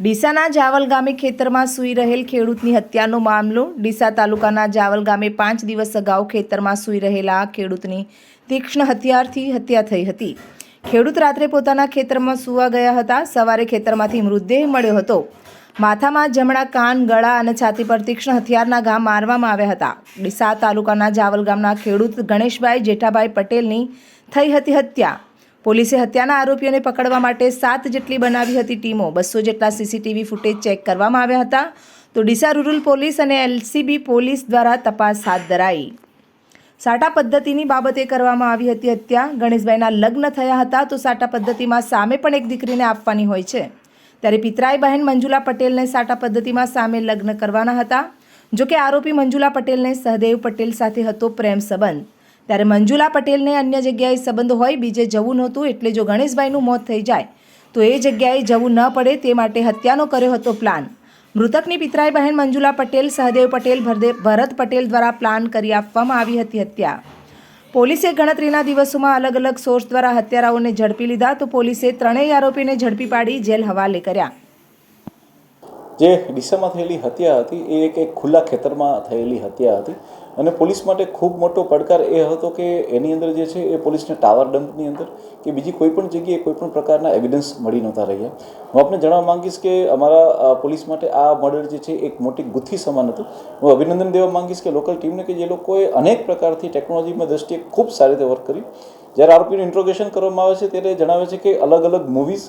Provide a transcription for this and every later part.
ડીસાના જાવલ ગામે ખેતરમાં સૂઈ રહેલ ખેડૂતની હત્યાનો મામલો. ડીસા તાલુકાના જાવલ ગામે પાંચ દિવસ અગાઉ ખેતરમાં સૂઈ રહેલા ખેડૂતની તીક્ષ્ણ હથિયારથી હત્યા થઈ હતી. ખેડૂત રાત્રે પોતાના ખેતરમાં સૂવા ગયા હતા. સવારે ખેતરમાંથી મૃતદેહ મળ્યો હતો. માથામાં જમણા કાન, ગળા અને છાતી પર તીક્ષ્ણ હથિયારના ઘા મારવામાં આવ્યા હતા. ડીસા તાલુકાના જાવલ ગામના ખેડૂત ગણેશભાઈ જેઠાભાઈ પટેલની થઈ હતી હત્યા. પોલીસે હત્યાના આરોપીઓને પકડવા માટે સાત જેટલી બનાવી હતી ટીમો. બસો જેટલા સીસીટીવી ફૂટેજ ચેક કરવામાં આવ્યા હતા. તો ડીસા રૂરલ પોલીસ અને એલસીબી પોલીસ દ્વારા તપાસ હાથ ધરાઈ. સાટા પદ્ધતિની બાબતે કરવામાં આવી હતી હત્યા. ગણેશભાઈના લગ્ન થયા હતા તો સાટા પદ્ધતિમાં સામે પણ એક દીકરીને આપવાની હોય છે. ત્યારે પિતરાઈ બહેન મંજુલા પટેલને સાટા પદ્ધતિમાં સામે લગ્ન કરવાના હતા. જોકે આરોપી મંજુલા પટેલને સહદેવ પટેલ સાથે હતો પ્રેમ સંબંધ. ત્યારે મંજુલા પટેલને અન્ય જગ્યાએ સંબંધ હોય, બીજે જવું નહોતું, એટલે જો ગણેશભાઈનું મોત થઈ જાય, તો એ જગ્યાએ જવું ન પડે, તે માટે હત્યાનો કર્યો હતો પ્લાન. મૃતકની પિતરાઈ બહેન મંજુલા પટેલ, સહદેવ પટેલ ભરત પટેલ દ્વારા પ્લાન કરી આપવામાં આવી હતી હત્યા. પોલીસે ગણતરીના દિવસોમાં અલગ અલગ સોર્સ દ્વારા હત્યારાઓને ઝડપી લીધા, તો પોલીસે ત્રણેય આરોપીને ઝડપી પાડી જેલ હવાલે કર્યા. જે ડીસામાં થયેલી હત્યા હતી, એ એક એક ખુલ્લા ખેતરમાં થયેલી હત્યા હતી. અને પોલીસ માટે ખૂબ મોટો પડકાર એ હતો કે એની અંદર જે છે, એ પોલીસને ટાવર ડમ્પની અંદર કે બીજી કોઈ પણ જગ્યાએ કોઈ પણ પ્રકારના એવિડન્સ મળી નહોતા રહ્યા. હું આપને જણાવવા માંગીશ કે અમારા પોલીસ માટે આ મર્ડર જે છે, એક મોટી ગુથ્થી સમાન હતું. હું અભિનંદન દેવા માંગીશ કે લોકલ ટીમને કે જે લોકોએ અનેક પ્રકારથી ટેકનોલોજીમાં દ્રષ્ટિએ ખૂબ સારી રીતે વર્ક કર્યું. જ્યારે આરોપીનું ઇન્ટ્રોગેશન કરવામાં આવે છે, ત્યારે જણાવે છે કે અલગ અલગ મૂવીઝ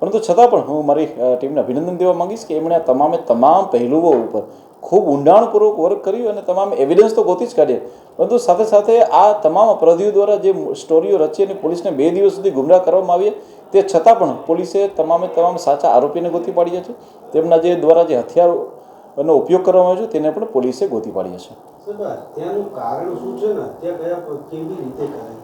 પરંતુ છતાં પણ હું મારી ટીમને અભિનંદન દેવા માંગીશ કે એમણે તમામે તમામ પહેલુઓ ઉપર ખૂબ ઊંડાણપૂર્વક વર્ક કર્યું અને તમામ એવિડન્સ તો ગોતી જ કાઢ્યા. પરંતુ સાથે સાથે આ તમામ અપરાધીઓ દ્વારા જે સ્ટોરીઓ રચી અને પોલીસને બે દિવસ સુધી ગુમરાહ કરવામાં આવી તે છતાં પણ પોલીસે તમામે તમામ સાચા આરોપીને ગોતી પાડ્યા છે. તેમના જે દ્વારા જે હથિયારોનો ઉપયોગ કરવામાં આવ્યો છે, તેને પણ પોલીસે ગોતી પાડ્યા છે. હત્યાનું કારણ શું છે ને? હત્યા કયા કેવી રીતે કરાય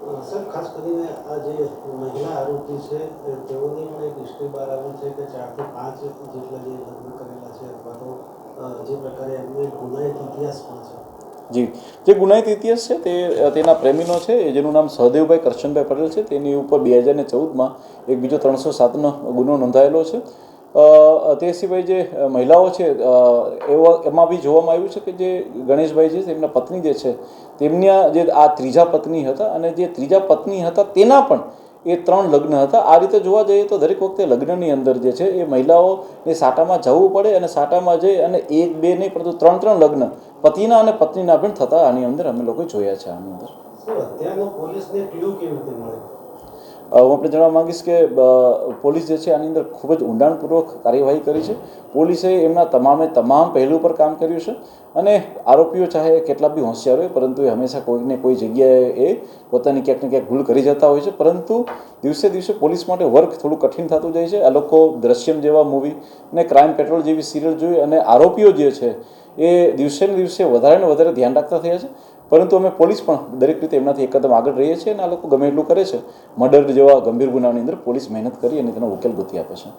સાહેબ ખાસ કરીને આ જે મહિલા આરોપી છે તેઓની પણ એક હિસ્ટ્રી બહાર આવી છે કે ચારથી પાંચ જેટલા જે લગ્ન કરેલા છે અથવા તો જે પ્રકારે એમને ગુનાહિત ઇતિહાસ પણ છે. જી. જે ગુનાહિત ઇતિહાસ છે તે તેના પ્રેમીનો છે જેનું નામ સહદેવભાઈ કરશનભાઈ પટેલ છે, તેની ઉપર બે હજાર ને ચૌદમાં એક બીજો ત્રણસો સાતનો ગુનો નોંધાયેલો છે. તે સિવાય જે મહિલાઓ છે એવા, એમાં બી જોવામાં આવ્યું છે કે જે ગણેશભાઈ છે તેમના પત્ની જે છે, તેમના જે, આ ત્રીજા પત્ની હતા અને જે ત્રીજા પત્ની હતા તેના પણ એ ત્રણ લગ્ન હતા. આ રીતે જોવા જઈએ તો દરેક વખતે લગ્નની અંદર જે છે, એ મહિલાઓને સાટામાં જવું પડે અને સાટામાં જઈ અને એક, બે નહીં, પરંતુ ત્રણ ત્રણ લગ્ન પતિના અને પત્નીના પણ થતા આની અંદર અમે લોકો જોયા છે આની અંદર. હું આપણે જણાવવા માંગીશ કે પોલીસ જે છે, આની અંદર ખૂબ જ ઊંડાણપૂર્વક કાર્યવાહી કરી છે. પોલીસે એમના તમામે તમામ પહેલું પર કામ કર્યું છે અને આરોપીઓ ચાહે કેટલા બી હોશિયાર હોય, પરંતુ એ હંમેશા કોઈને કોઈ જગ્યાએ એ પોતાની ક્યાંક ને ક્યાંક ભૂલ કરી જતા હોય છે. પરંતુ દિવસે દિવસે પોલીસ માટે વર્ક થોડું કઠિન થતું જાય છે. આ લોકો દ્રશ્યમ જેવા મૂવી અને ક્રાઇમ પેટ્રોલ જેવી સિરિયલ જોઈ અને આરોપીઓ જે છે, એ દિવસે ને દિવસે વધારે ને વધારે ધ્યાન રાખતા થયા છે. પરંતુ અમે પોલીસ પણ દરેક રીતે એમનાથી એકદમ આગળ રહીએ છીએ અને આ લોકો ગમે એટલું કરે છે. મર્ડર જેવા ગંભીર ગુનાની અંદર પોલીસ મહેનત કરી અને તેનો ઉકેલ ગોતી આપે છે.